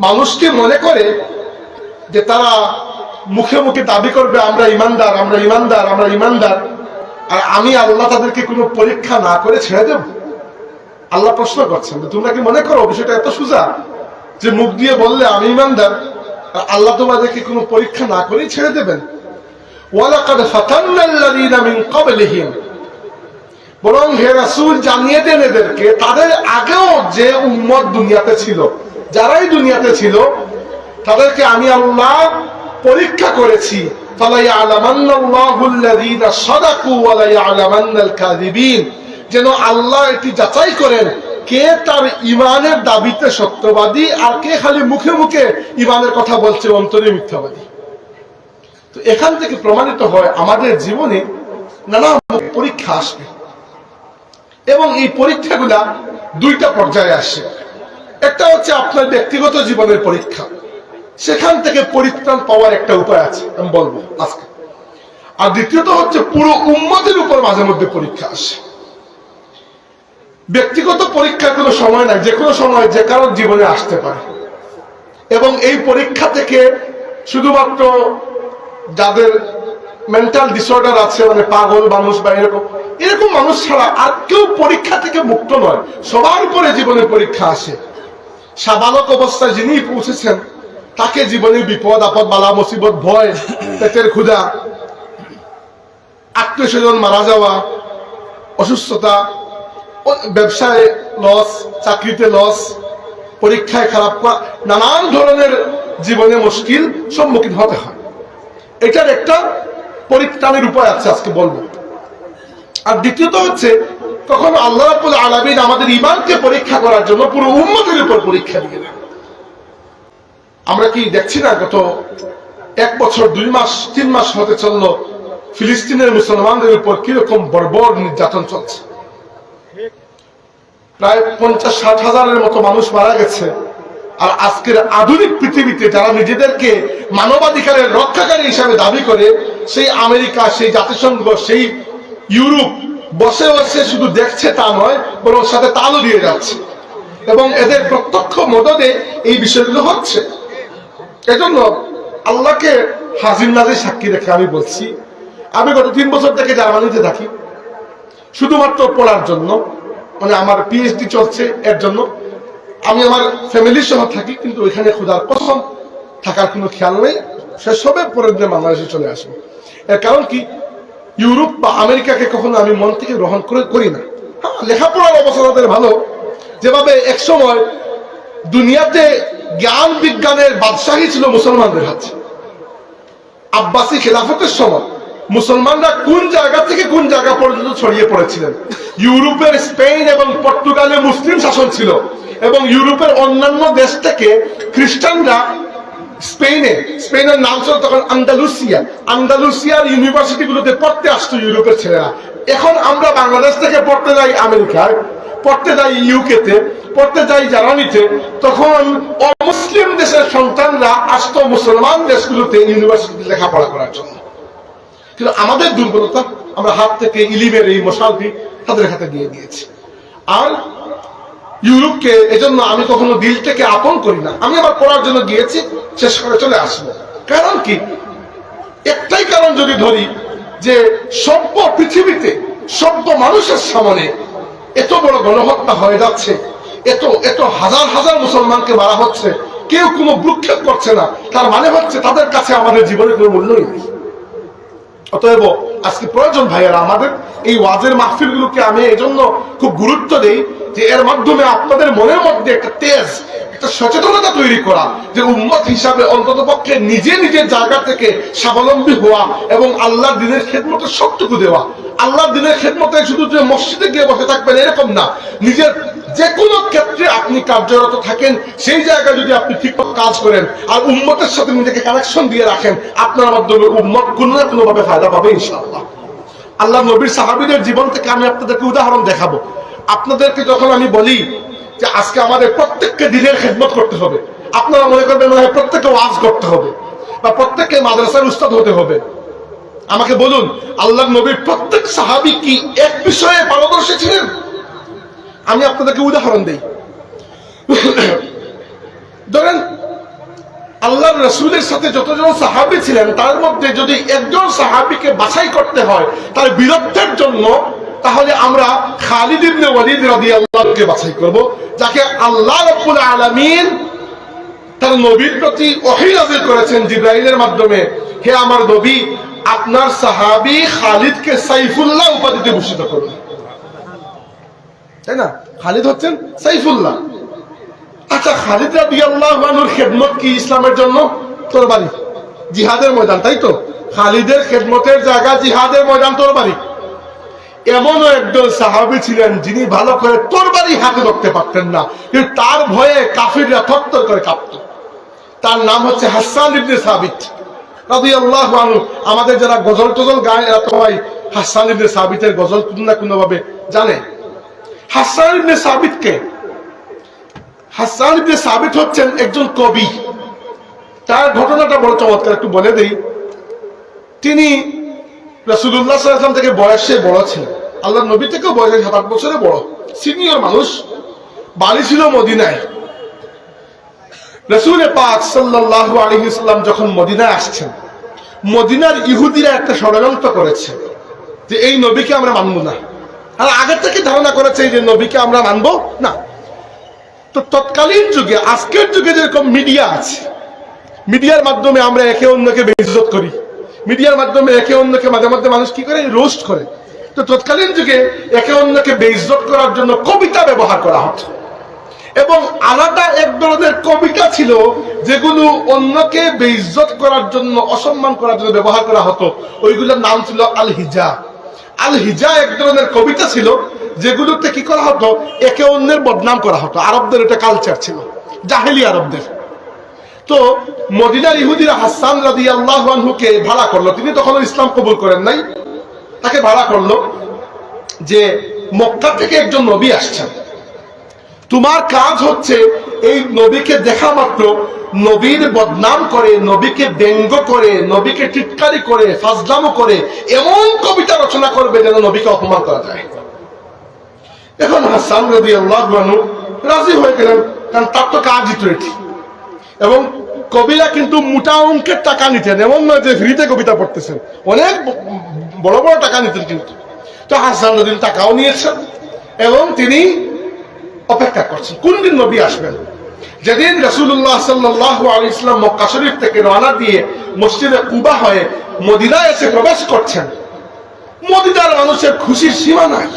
মানুষকে মনে করে যে তারা মুখে মুখে দাবি করবে, আমরা ইমানদার আমরা ইমানদার আমরা ইমানদার। আর আমি আল্লাহ তাদেরকে কোনো পরীক্ষা না করে ছেড়ে দেব? আল্লাহ প্রশ্ন করছেন তোমরা কি মনে করো বিষয়টা এত সোজা যে মুখ দিয়ে বললে, আমি ইমানদার আল্লাহ তোমাদেরকে কোনো পরীক্ষা না করেই ছেড়ে দেবেন? বরং হে রাসূল, জানিয়ে দেন এদেরকে, তাদের আগেও যে উম্মত দুনিয়াতে ছিল যারাই দুনিয়াতে ছিল, তাদেরকে আমি আল্লাহ পরীক্ষা করেছি। যেন আল্লাহ এটি যাচাই করেন, কে তার ইমানের দাবিতে সত্যবাদী আর কে খালি মুখে মুখে ইমানের কথা বলছে অন্তরে মিথ্যাবাদী। তো এখান থেকে প্রমাণিত হয়, আমাদের জীবনে নানা পরীক্ষা আসবে। এবং এই পরীক্ষাগুলা দুইটা পর্যায়ে আসে। একটা হচ্ছে আপনার ব্যক্তিগত জীবনের পরীক্ষা। সেখান থেকে পরিত্রাণ পাওয়ার একটা উপায় আছে, আমি বলব আজকে। আর দ্বিতীয়ত হচ্ছে পুরো উম্মতের উপর মাঝে মধ্যে পরীক্ষা আসে। ব্যক্তিগত পরীক্ষার কোনো সময় নাই, যে কোনো সময় যে কারোর জীবনে আসতে পারে। এবং এই পরীক্ষা থেকে শুধুমাত্র যাদের মেন্টাল ডিসঅর্ডার আছে মানে পাগল, মানুষ বা এরকম এরকম মানুষ ছাড়া আর কেউ পরীক্ষা থেকে মুক্ত নয়। সবার উপরে জীবনের পরীক্ষা আসে। সাবালক অবস্থায় যিনি পৌঁছেছেন, তাকে জীবনে বিপদ, আপদ, বালা, মুসিবত, ভয়, পেটের ক্ষুধা আত্মীয় স্বজন মারা যাওয়া, অসুস্থতা ব্যবসায় লস চাকরিতে লস পরীক্ষায় খারাপ করা, নানান ধরনের জীবনে মুশকিল সম্মুখীন হতে হয়। এটার একটা পরিত্রাণের উপায় আছে আজকে বলব। আর দ্বিতীয়ত হচ্ছে তখন আল্লাহ রাব্বুল আলামিন আমাদের ইমানকে পরীক্ষা করার জন্য পুরো উম্মতের উপর পরীক্ষা দিয়ে দেন। আমরা কি দেখছি না গত এক বছর, দুই মাস, তিন মাস হতে চলল, ফিলিস্তিনের মুসলমানদের উপর কীরকম বর্বর নির্যাতন চলছে। প্রায় পঞ্চাশ, ষাট হাজারের মতো মানুষ মারা গেছে। আর আজকের আধুনিক পৃথিবীতে যারা নিজেদেরকে মানবাধিকারের রক্ষাকারী হিসাবে দাবি করে, সেই আমেরিকা, সেই জাতিসংঘ, সেই ইউরোপ বসে বসে শুধু দেখছে তা নয়, বরং সাথে তালও দিয়ে যাচ্ছে। এবং এদের প্রত্যক্ষ মদদে এই বিষয়গুলো হচ্ছে। এজন্য আল্লাহকে হাজির নাজির সাক্ষী রেখে আমি বলছি, আমি গত তিন বছর থেকে জার্মানিতে থাকি। শুধুমাত্র পড়ার জন্য মানে আমার পিএইচডি চলছে এর জন্য। আমি আমার ফ্যামিলির সহ থাকি, কিন্তু ওইখানে খোদার কসম, থাকার কোনো খেয়াল নেই। শেষ হবে, পরের দিন বাংলাদেশে চলে আসব। এর কারণ কি? ইউরোপ বা আমেরিকাকে কখনো আমি মন থেকে গ্রহণ করে করি না। হ্যাঁ লেখাপড়ার অবস্থা তাদের ভালো। যেভাবে একসময় দুনিয়াতে জ্ঞান বিজ্ঞানের বাদশাহী ছিল মুসলমানদের হাতে। আব্বাসী খেলাফতের সময় মুসলমানরা কোন জায়গা থেকে কোন জায়গা পর্যন্ত ছড়িয়ে পড়েছিলেন? ইউরোপের স্পেন এবং পর্তুগালে মুসলিম শাসন ছিল এবং ইউরোপের অন্যান্য দেশ থেকে খ্রিস্টানরা স্পেনে, স্পেনের নাম ছিল তখন আন্দালুসিয়া। আন্দালুসিয়ার ইউনিভার্সিটিগুলোতে পড়তে আসতো ইউরোপের ছেলেরা। এখন আমরা বাংলাদেশ থেকে পড়তে যাই আমেরিকায়, পড়তে যাই ইউকেতে পড়তে যাই জার্মানিতে, তখন অমুসলিম দেশের সন্তানরা আসতো মুসলমান দেশগুলোতে ইউনিভার্সিটি লেখাপড়া করার জন্য। কিন্তু আমাদের দুর্বলতা, আমরা হাত থেকে ইলিমের এই মশালটি তাদের হাতে দিয়ে দিয়েছি। আর ইউরোপকে এজন্য আমি কখনো দিল থেকে আপন করি না। আমি আবার পড়ার জন্য গিয়েছি শেষ করে চলে আসব। কারণ কি? একটাই কারণ যদি ধরি যে সভ্য পৃথিবীতে সভ্য মানুষের সামনে এত বড় গণহত্যা হয়ে যাচ্ছে, এত এত হাজার হাজার মুসলমানকে মারা হচ্ছে, কেউ কোনো ভ্রুক্ষেপ করছে না, তার মানে হচ্ছে তাদের কাছে আমাদের জীবনের কোনো মূল্যই নেই। অতএব আজকে প্রয়োজন ভাইয়েরা আমাদের এই ওয়াজের মাহফিলগুলোকে আমি এজন্য খুব গুরুত্ব দেই যে এর মাধ্যমে আপনাদের মনের মধ্যে একটা তেজ একটা সচেতনতা তৈরি করা যে উম্মত হিসাবে অন্তত পক্ষে নিজে নিজের জায়গা থেকে স্বাবলম্বী হওয়া এবং আল্লাহর দিনের খেদমতে সবটুকু দেওয়া। আল্লাহর দিনের খেদমতে শুধু যে মসজিদে গিয়ে বসে থাকবেন এরকম না। নিজের যে কোনো ক্ষেত্রে আপনি কার্যরত থাকেন, সেই জায়গায় যদি আপনি ঠিক কাজ করেন আর উম্মতের সাথে নিজেকে কানেকশন দিয়ে রাখেন, আপনার মাধ্যমে উম্মত কোনো না কোনো ভাবে ফায়দা পাবে ইনশাআল্লাহ। আল্লাহ নবীর সাহাবীদের জীবন থেকে আমি আপনাদেরকে উদাহরণ দেখাবো। আপনাদেরকে যখন আমি বলি যে আজকে আমাদের প্রত্যেককে দিনের খেদমত করতে হবে। আপনারা মনে করবেন প্রত্যেককে ওয়াজ করতে হবে বা প্রত্যেককে মাদ্রাসার উস্তাদ হতে হবে। আমাকে বলুন আল্লাহ নবীর প্রত্যেক সাহাবী কি এক বিষয়ে পারদর্শী ছিলেন? আমি আপনাদেরকে উদাহরণ দেই। ধরেন আল্লাহ রসুলের সাথে যতজন সাহাবি ছিলেন, তার মধ্যে যদি একজন সাহাবিকে বাছাই করতে হয়, তার বীরত্বের জন্য তাহলে আমরা খালিদ ইবনে ওয়ালিদ রাদিয়াল্লাহুকে বাছাই করব, যাকে আল্লাহ রাব্বুল আলামিন তার নবীর প্রতি ওহী নাযিল করেছেন জিব্রাইলের মাধ্যমে। হে আমার নবী, আপনার সাহাবী খালিদকে সাইফুল্লাহ উপাধিতে ভূষিত করুন তাই না? খালিদ হচ্ছেন সাইফুল্লাহ। আচ্ছা খালিদ রাদিয়াল্লাহু আনহুর খেদমত কি ইসলামের জন্য? তরবারি। জিহাদের ময়দান, তাই তো? খালিদের খেদমতের জায়গা জিহাদের ময়দান, তরবারি। এমনও একজন সাহাবি ছিলেন যিনি ভালো করে তরবারি হাতে ধরতে পারতেন না। কিন্তু তার ভয়ে কাফিররা থরথর করে কাঁপত। তার নাম হচ্ছে হাসান ইবনে সাবিত। আমাদের যারা গজল টজল গায়, এরা তো সবাই হাসান ইবনে সাবিতের গজল কোনো না কোনো ভাবে জানে। হাসান ইবনে সাবিতকে হাসান ইবনে সাবিত হচ্ছেন একজন কবি। তার ঘটনাটা বড় চমৎকার, একটু বলে দেই। তিনি আলাইহি ওয়াসাল্লাম থেকে বয়সে বড় ছিলেন আল্লাহ নবী বয়সে সাত আট বছরে বড়। সিনিয়র মানুষ বাড়ি ছিল মদিনায়। রসুল পাক সাল্লাল্লাহু আলাইহি সাল্লাম যখন মদিনায় আসছেন, মদিনার ইহুদিরা একটা ষড়যন্ত্র করেছে যে এই নবীকে আমরা মানব না। আর আগের থেকে ধারণা করেছে যে নবীকে আমরা মানব না। তো তৎকালীন যুগে, আজকের যুগে যেরকম মিডিয়া আছে মিডিয়ার মাধ্যমে আমরা একে অন্যকে বেইজ্জত করি। মিডিয়ার মাধ্যমে একে অন্যকে মাঝে মধ্যে মানুষ কি করে? রোস্ট করে। তো তৎকালীন যুগে একে অন্যকে বেইজ্জত করার জন্য কবিতা ব্যবহার করা হতো। এবং আলাদা এক ধরনের কবিতা ছিল যেগুলো অন্যকে বেইজ্জত করার জন্য, অসম্মান করার জন্য ব্যবহার করা হতো। ওইগুলোর নাম ছিল আল হিজা আল হিজা এক ধরনের কবিতা ছিল যেগুলোতে কি করা হতো? একে অন্যের বদনাম করা হতো। আরবদের এটা কালচার ছিল। জাহেলি আরবদের। তো মদিনার ইহুদিরা হাসান রাদি আল্লাহকে ভাড়া করল। তিনি তখন ইসলাম কবুল করেন নাই। তাকে ভাড়া করল যে মক্কা থেকে একজন নবী আসছেন। তোমার কাজ হচ্ছে এই নবীকে দেখা মাত্র, নবীর বদনাম করে, নবীকে ব্যঙ্গ করে, নবীকে টিটকারি করে, ফাজলামো করে, এমন কবিতা রচনা করবে যেন নবীকে অপমান করা যায়। এখন হাসান রদি আল্লাহ রাজি হয়ে গেলেন, কারণ তার তো কাজই তো এটি। এবং কবিরা কিন্তু মোটা অঙ্কের টাকা নিতেন, এমন নয় যে ফ্রিতে কবিতা পড়তেছেন। অনেক বড় বড় টাকা নিতেন কিন্তু। তো হাসান নদীর টাকাও নিয়েছেন এবং তিনি অপেক্ষা করছেন। কোন দিন নবী আসবেন? যেদিন রসুল্লাহ সাল্লাহ আলী ইসলাম মক্কা শরীফ থেকে রওনা দিয়ে মসজিদে কুবা হয়ে মদিনায় এসে প্রবেশ করছেন, মদিনার মানুষের খুশির সীমা নাই।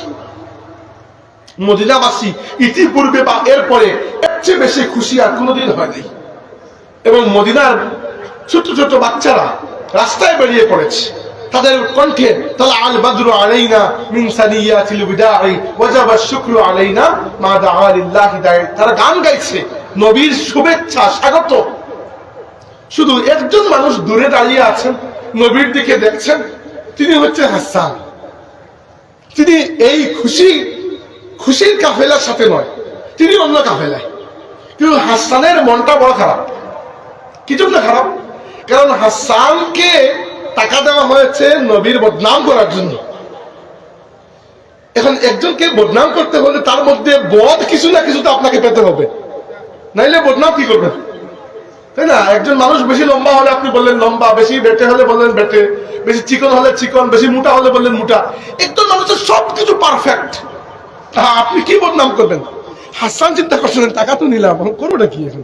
মদিনাবাসী ইতিপূর্বে বা এরপরে এর চেয়ে বেশি খুশি আর কোনোদিন হয়নি। এবং মদিনার ছোট ছোট বাচ্চারা রাস্তায় বেরিয়ে পড়েছে। তাদের কণ্ঠে, তালা আল বদরু আলাইনা মিন সানিয়াতিল বিদাই, ওয়াজাবা শুকরু আলাইনা মা দাআ লিল্লাহি দাই তারা গান গাইছে, নবীর শুভেচ্ছা, স্বাগত। শুধু একজন মানুষ দূরে দাঁড়িয়ে আছেন, নবীর দিকে দেখছেন, তিনি হচ্ছেন হাসান। তিনি এই খুশি, খুশির কাফেলার সাথে নয়, তিনি অন্য কাফেলায়। কিন্তু হাসানের মনটা বড় খারাপ। কি জন্য খারাপ? কারণ হাসানকে টাকা দেওয়া হয়েছে নবীর বদনাম করার জন্য। এখন একজনকে বদনাম করতে হলে তার মধ্যে বদ কিছু না কিছু তো আপনাকে পেতে হবে। নাইলে বদনাম কি করবেন? তাই না? একজন মানুষ বেশি লম্বা হলে আপনি বললেন লম্বা, বেশি বেটে হলে বললেন বেটে, বেশি চিকন হলে চিকন, বেশি মোটা হলে বললেন মোটা। একজন মানুষের সবকিছু পারফেক্ট আপনি কি বদনাম করবেন? হাসান চিন্তা করছিলেন, টাকা তো নিলাম করবোটা কি এখন?